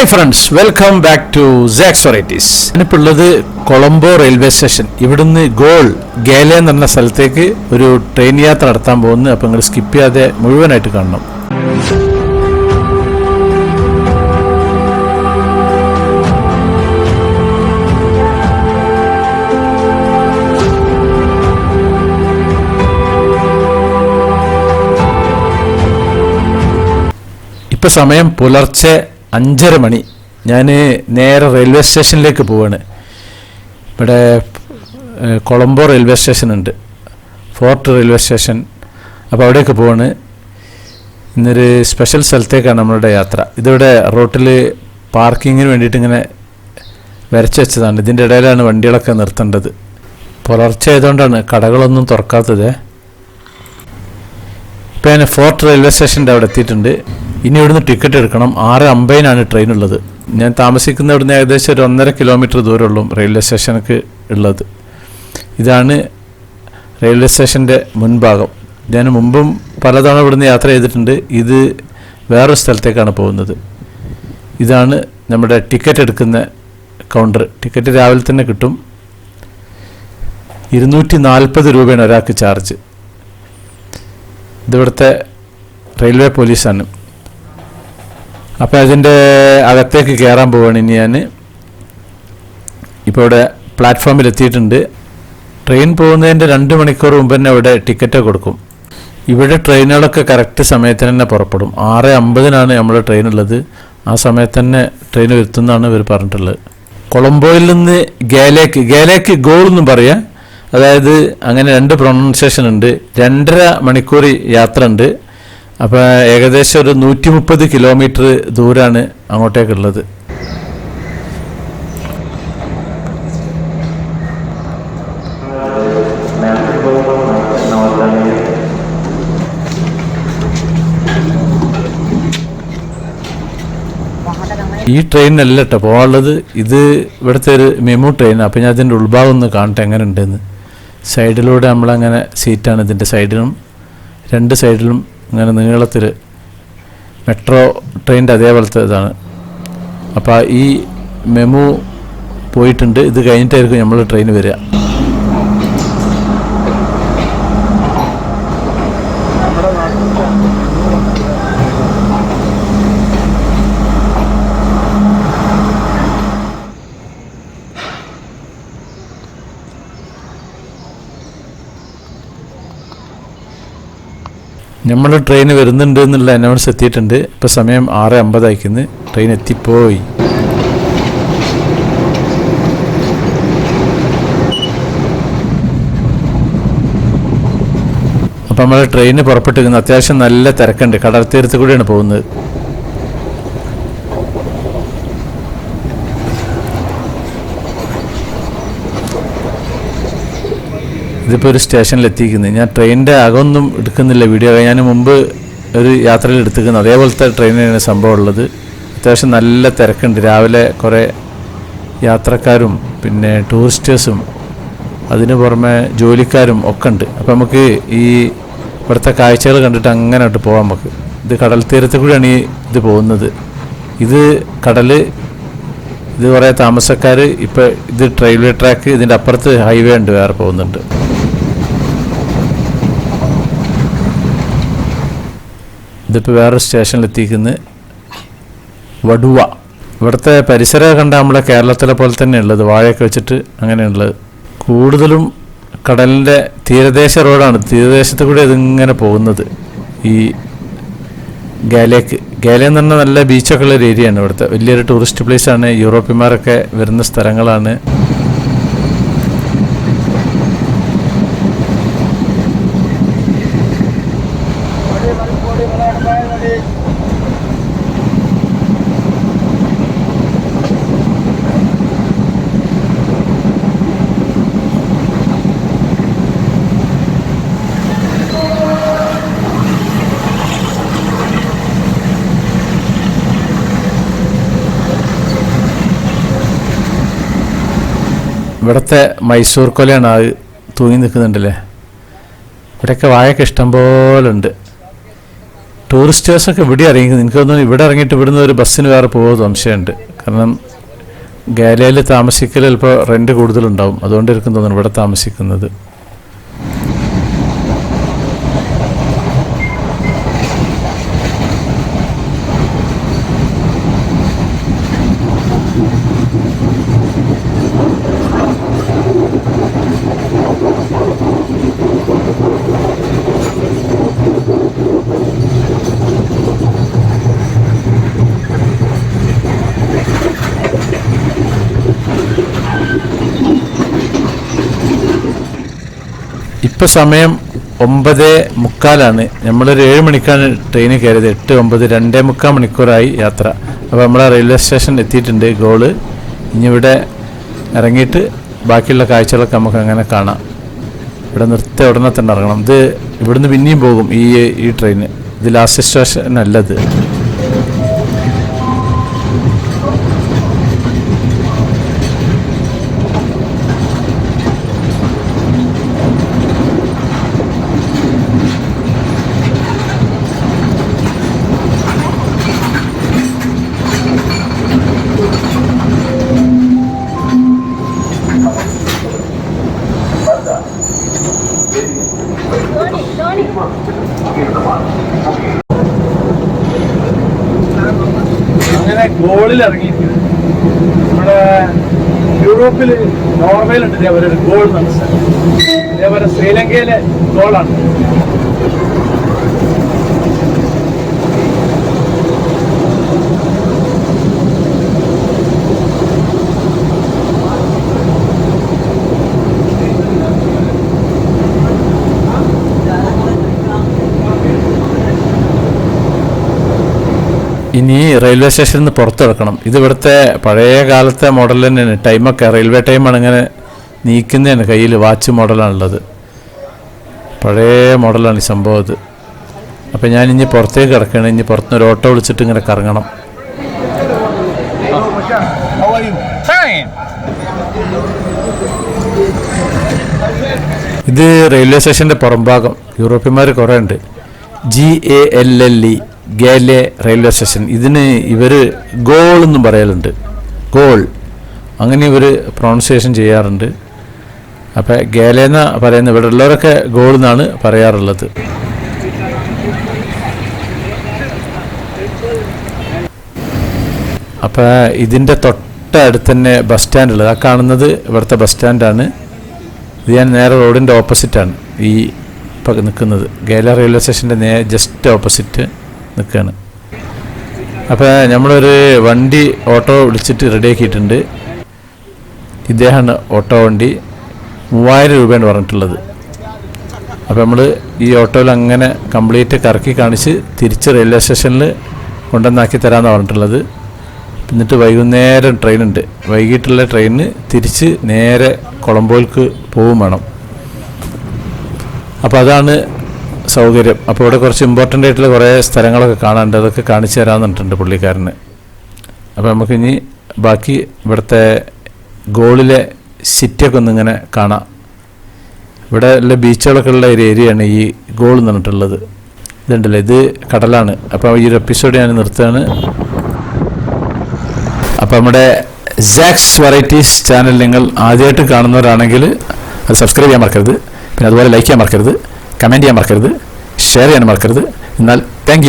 Hi friends welcome back to Sax varieties ഞാനിപ്പോൾ ഉള്ളത് Colombo railway station. ഇവിടുന്ന് ഗോൾ ഗേല എന്ന് പറഞ്ഞ സ്ഥലത്തേക്ക് ഒരു ട്രെയിൻ യാത്ര നടത്താൻ പോകുന്നു. അപ്പോൾ നിങ്ങൾ സ്കിപ്പ് ചെയ്യാതെ മുഴുവനായിട്ട് കാണണം. ഇപ്പം സമയം പുലർച്ചെ അഞ്ചര മണി. ഞാൻ നേരെ റെയിൽവേ സ്റ്റേഷനിലേക്ക് പോവാണ്. ഇവിടെ കൊളംബോ റെയിൽവേ സ്റ്റേഷൻ ഉണ്ട് ഫോർട്ട് റെയിൽവേ സ്റ്റേഷൻ. അപ്പോൾ അവിടേക്ക് പോവാണ്. ഇന്നൊരു സ്പെഷ്യൽ സ്ഥലത്തേക്കാണ് നമ്മളുടെ യാത്ര. ഇതിവിടെ റോട്ടിൽ പാർക്കിങ്ങിന് വേണ്ടിയിട്ട് ഇങ്ങനെ വരച്ച് വെച്ചതാണ്. ഇതിന്റെ ഇടയിലാണ് വണ്ടികളൊക്കെ നിർത്തേണ്ടത്. പുലർച്ചെ ആയതുകൊണ്ടാണ് കടകളൊന്നും തുറക്കാത്തത്. ഇപ്പം ഞാൻ ഫോർട്ട് റെയിൽവേ സ്റ്റേഷന്റെ അവിടെ എത്തിയിട്ടുണ്ട്. ഇനി ഇവിടുന്ന് ടിക്കറ്റ് എടുക്കണം. ആറ് അമ്പതിനാണ് ട്രെയിൻ ഉള്ളത്. ഞാൻ താമസിക്കുന്ന ഇവിടുന്ന് ഏകദേശം ഒരു ഒന്നര കിലോമീറ്റർ ദൂരമുള്ളൂ റെയിൽവേ സ്റ്റേഷനക്ക് ഉള്ളത്. ഇതാണ് റെയിൽവേ സ്റ്റേഷന്റെ മുൻഭാഗം. ഞാൻ മുമ്പും പലതവണ ഇവിടുന്ന് യാത്ര ചെയ്തിട്ടുണ്ട്. ഇത് വേറൊരു സ്ഥലത്തേക്കാണ് പോകുന്നത്. ഇതാണ് നമ്മുടെ ടിക്കറ്റ് എടുക്കുന്ന കൗണ്ടർ ടിക്കറ്റ് രാവിലെ തന്നെ കിട്ടും. ഇരുന്നൂറ്റി നാൽപ്പത് രൂപയാണ് ഒരാൾക്ക് ചാർജ് ഇതിവിടുത്തെ റെയിൽവേ പോലീസാണ് അപ്പോൾ അതിന്റെ അകത്തേക്ക് കയറാൻ പോവാണ് ഇനി ഞാൻ ഇപ്പോൾ ഇവിടെ പ്ലാറ്റ്ഫോമിൽ എത്തിയിട്ടുണ്ട്. ട്രെയിൻ പോകുന്നതിന്റെ രണ്ട് മണിക്കൂർ മുമ്പ് തന്നെ ഇവിടെ ടിക്കറ്റ് കൊടുക്കും. ഇവിടെ ട്രെയിനുകളൊക്കെ കറക്റ്റ് സമയത്തിന് തന്നെ പുറപ്പെടും. ആറ് അമ്പതിനാണ് നമ്മുടെ ട്രെയിൻ ഉള്ളത്. ആ സമയത്ത് തന്നെ ട്രെയിൻ വരുത്തുന്നതാണ് ഇവർ പറഞ്ഞിട്ടുള്ളത്. കൊളംബോയിൽ നിന്ന് ഗേലേക്ക് ഗേലേക്ക് ഗോൾ എന്നും പറയാം. അതായത് അങ്ങനെ രണ്ട് പ്രൊണൗൺസിയേഷൻ ഉണ്ട്. രണ്ടര മണിക്കൂർ യാത്ര ഉണ്ട്. അപ്പോൾ ഏകദേശം ഒരു നൂറ്റി മുപ്പത് കിലോമീറ്റർ ദൂരമാണ് അങ്ങോട്ടേക്കുള്ളത്. ഈ ട്രെയിനല്ല കേട്ടോ പോകാനുള്ളത് ഇത് ഇവിടുത്തെ ഒരു മെമു ട്രെയിൻ അപ്പോൾ ഞാൻ അതിന്റെ ഉൾഭാഗം ഒന്ന് കാണട്ടെ എങ്ങനെ ഉണ്ടെന്ന് സൈഡിലൂടെ നമ്മളങ്ങനെ സീറ്റാണ് ഇതിന്റെ സൈഡിലും. രണ്ട് സൈഡിലും ഇങ്ങനെ നീളത്തിൽ മെട്രോ ട്രെയിനിന്റെ അതേപോലത്തെ ഇതാണ്. അപ്പോൾ ഈ മെമു പോയിട്ടുണ്ട്. ഇത് കഴിഞ്ഞിട്ടായിരിക്കും നമ്മൾ ട്രെയിൻ വരിക. നമ്മൾ ട്രെയിൻ വരുന്നുണ്ട് എന്നുള്ള അനൗൺസ് എത്തിയിട്ടുണ്ട്. ഇപ്പോൾ സമയം ആറ് അമ്പതായിക്കുന്നു. ട്രെയിൻ എത്തിപ്പോയി. അപ്പൊ നമ്മുടെ ട്രെയിൻ പുറപ്പെട്ടിരിക്കുന്നത് അത്യാവശ്യം നല്ല തിരക്കുണ്ട്. കടൽ തീരത്ത് കൂടിയാണ് പോകുന്നത്. ഇതിപ്പോൾ ഒരു സ്റ്റേഷനിൽ എത്തിക്കുന്നത് ഞാൻ ട്രെയിനിന്റെ അകമൊന്നും എടുക്കുന്നില്ല. വീഡിയോ ഞാൻ മുമ്പ് ഒരു യാത്രയിൽ എടുത്തിരിക്കുന്നത് അതേപോലത്തെ ട്രെയിനിനാണ് സംഭവം ഉള്ളത്. അത്യാവശ്യം നല്ല തിരക്കുണ്ട്. രാവിലെ കുറേ യാത്രക്കാരും പിന്നെ ടൂറിസ്റ്റേഴ്സും അതിന് പുറമെ ജോലിക്കാരും ഒക്കെ ഉണ്ട്. അപ്പോൾ നമുക്ക് ഈ ഇവിടുത്തെ കാഴ്ചകൾ കണ്ടിട്ട് അങ്ങനെ ആയിട്ട് പോകാം നമുക്ക്. ഇത് കടൽ തീരത്ത് കൂടിയാണ് ഈ ഇത് പോകുന്നത്. ഇത് കടൽ ഇത് കുറേ താമസക്കാർ ഇപ്പോൾ ഇത് റെയിൽവേ ട്രാക്ക് ഇതിന്റെ അപ്പുറത്ത് ഹൈവേ ഉണ്ട് വേറെ പോകുന്നുണ്ട്. ഇതിപ്പോൾ വേറൊരു സ്റ്റേഷനിൽ എത്തിക്കുന്നത് വടുവ. ഇവിടുത്തെ പരിസരം കണ്ട നമ്മളെ കേരളത്തിലെ പോലെ തന്നെയുള്ളത് വാഴയൊക്കെ വെച്ചിട്ട് അങ്ങനെയുള്ളത് കൂടുതലും കടലിന്റെ തീരദേശ റോഡാണ് തീരദേശത്ത് കൂടി ഇതിങ്ങനെ പോകുന്നത്. ഈ ഗാലേക്ക് ഗാല എന്ന് പറഞ്ഞാൽ നല്ല ബീച്ചൊക്കെ ഉള്ള ഒരു ഏരിയയാണ് ഇവിടുത്തെ. വലിയൊരു ടൂറിസ്റ്റ് പ്ലേസാണ് യൂറോപ്യന്മാരൊക്കെ വരുന്ന സ്ഥലങ്ങളാണ്. ഇവിടുത്തെ മൈസൂർ കൊലയാണ് അത് തൂങ്ങി നിൽക്കുന്നുണ്ടല്ലേ? ഇവിടെയൊക്കെ വാഴയൊക്കെ ഇഷ്ടം പോലെ ഉണ്ട് ടൂറിസ്റ്റേഴ്സൊക്കെ ഇവിടെ ഇറങ്ങി എനിക്ക് തോന്നുന്നു ഇവിടെ ഇറങ്ങിയിട്ട് ഇവിടുന്ന് ഒരു ബസ്സിന് വേറെ പോകുമോ സംശയമുണ്ട്. കാരണം ഗാലയിൽ താമസിക്കൽ ചിലപ്പോൾ റെന്റ് കൂടുതലുണ്ടാവും. അതുകൊണ്ടായിരിക്കും തോന്നുന്നു ഇവിടെ താമസിക്കുന്നത്. ഇപ്പം സമയം ഒമ്പത് മുക്കാലാണ്. നമ്മളൊരു ഏഴ് മണിക്കാണ് ട്രെയിനിൽ കയറിയത്. എട്ട് ഒമ്പത് രണ്ടേ മുക്കാൽ മണിക്കൂറായി യാത്ര. അപ്പോൾ നമ്മൾ റെയിൽവേ സ്റ്റേഷൻ എത്തിയിട്ടുണ്ട് ഗോൾ ഇനി ഇവിടെ ഇറങ്ങിയിട്ട് ബാക്കിയുള്ള കാഴ്ചകളൊക്കെ നമുക്ക് അങ്ങനെ കാണാം. ഇവിടെ നിർത്തി ഉടനെ തന്നെ ഇറങ്ങണം. ഇത് ഇവിടുന്ന് പിന്നെയും പോകും ഈ ഈ ട്രെയിന് ഇത് ലാസ്റ്റ് സ്റ്റേഷൻ അല്ലത് അങ്ങനെ ഗോളിൽ ഇറങ്ങിയിരിക്കുന്നത് നമ്മുടെ യൂറോപ്പിൽ നോർവേയിലുണ്ട് ഇതേപോലെ ഒരു ഗോൾ സ്ഥലം. ഇതേപോലെ ശ്രീലങ്കയിലെ ഗോളാണ് ഇനി റെയിൽവേ സ്റ്റേഷനിൽ നിന്ന് പുറത്തിറക്കണം. ഇത് ഇവിടുത്തെ പഴയ കാലത്തെ മോഡൽ തന്നെയാണ്. ടൈമൊക്കെ റെയിൽവേ ടൈമാണ് ഇങ്ങനെ നീക്കുന്നതാണ് കയ്യിൽ വാച്ച് മോഡലാണുള്ളത് പഴയ മോഡലാണ് ഈ സംഭവം ഇത്. അപ്പോൾ ഞാൻ ഇനി പുറത്തേക്ക് കിടക്കുകയാണ്. ഇനി പുറത്തുനിന്ന് ഒരു ഓട്ടോ വിളിച്ചിട്ട് ഇങ്ങനെ കറങ്ങണം. ഇത് റെയിൽവേ സ്റ്റേഷന്റെ പുറംഭാഗം യൂറോപ്യന്മാർ കുറേ ഉണ്ട് G A L L E Galle railway station. ഇതിന് ഇവർ ഗോൾ എന്നും പറയലുണ്ട്. ഗോൾ. അങ്ങനെ ഇവർ പ്രൊണൗൺസിയേഷൻ ചെയ്യാറുണ്ട്. അപ്പം ഗേലെന്ന പറയുന്ന ഇവിടെ ഉള്ളവരൊക്കെ ഗോൾ എന്നാണ് പറയാറുള്ളത്. അപ്പോൾ ഇതിന്റെ തൊട്ടടുത്ത് തന്നെ ബസ് സ്റ്റാൻഡ് ഉള്ളത് ആ കാണുന്നത് ഇവിടുത്തെ ബസ് സ്റ്റാൻഡാണ്. ഇത് ഞാൻ നേരെ റോഡിന്റെ ഓപ്പോസിറ്റാണ് ഈ നിൽക്കുന്നത് ഗേല റെയിൽവേ സ്റ്റേഷന്റെ നേ ജസ്റ്റ് ഓപ്പോസിറ്റ് നിൽക്കുകയാണ് അപ്പോൾ നമ്മളൊരു വണ്ടി ഓട്ടോ വിളിച്ചിട്ട് റെഡിയാക്കിയിട്ടുണ്ട്. ഇദ്ദേഹമാണ് ഓട്ടോ വണ്ടി മൂവായിരം രൂപയാണ് പറഞ്ഞിട്ടുള്ളത്. അപ്പോൾ നമ്മൾ ഈ ഓട്ടോയിൽ അങ്ങനെ കംപ്ലീറ്റ് കറക്കി കാണിച്ച് തിരിച്ച് റെയിൽവേ സ്റ്റേഷനിൽ കൊണ്ടുവന്നാക്കി തരാമെന്നാണ് പറഞ്ഞിട്ടുള്ളത്. എന്നിട്ട് വൈകുന്നേരം ട്രെയിനുണ്ട്. വൈകിട്ടുള്ള ട്രെയിനിന് തിരിച്ച് നേരെ കൊളംബോയിലേക്ക് പോവും വേണം. അപ്പോൾ അതാണ് സൗകര്യം. അപ്പോൾ ഇവിടെ കുറച്ച് ഇമ്പോർട്ടന്റ് ആയിട്ടുള്ള കുറേ സ്ഥലങ്ങളൊക്കെ കാണാനുണ്ട്. അതൊക്കെ കാണിച്ചു തരാമെന്നുണ്ടുണ്ട് പുള്ളിക്കാരന്. അപ്പോൾ നമുക്കിനി ബാക്കി ഇവിടുത്തെ ഗോളിലെ സിറ്റിയൊക്കെ ഒന്നിങ്ങനെ കാണാം. ഇവിടെ ഉള്ള ബീച്ചുകളൊക്കെ ഉള്ള ഒരു ഏരിയയാണ് ഈ ഗോൾ എന്ന് പറഞ്ഞിട്ടുള്ളത്. ഇതുണ്ടല്ലോ ഇത് കടലാണ്. അപ്പോൾ ഈ ഒരു എപ്പിസോഡ് ഞാൻ നിർത്തുകയാണ്. അപ്പോൾ നമ്മുടെ ജാക്സ് വെറൈറ്റീസ് ചാനൽ നിങ്ങൾ ആദ്യമായിട്ട് കാണുന്നവരാണെങ്കിൽ അത് സബ്സ്ക്രൈബ് ചെയ്യാൻ മറക്കരുത്. പിന്നെ അതുപോലെ ലൈക്ക് ചെയ്യാൻ മറക്കരുത്. കമന്റ് ചെയ്യാൻ മറക്കരുത് ഷെയർ ചെയ്യാൻ മറക്കരുത്. എന്നാൽ താങ്ക്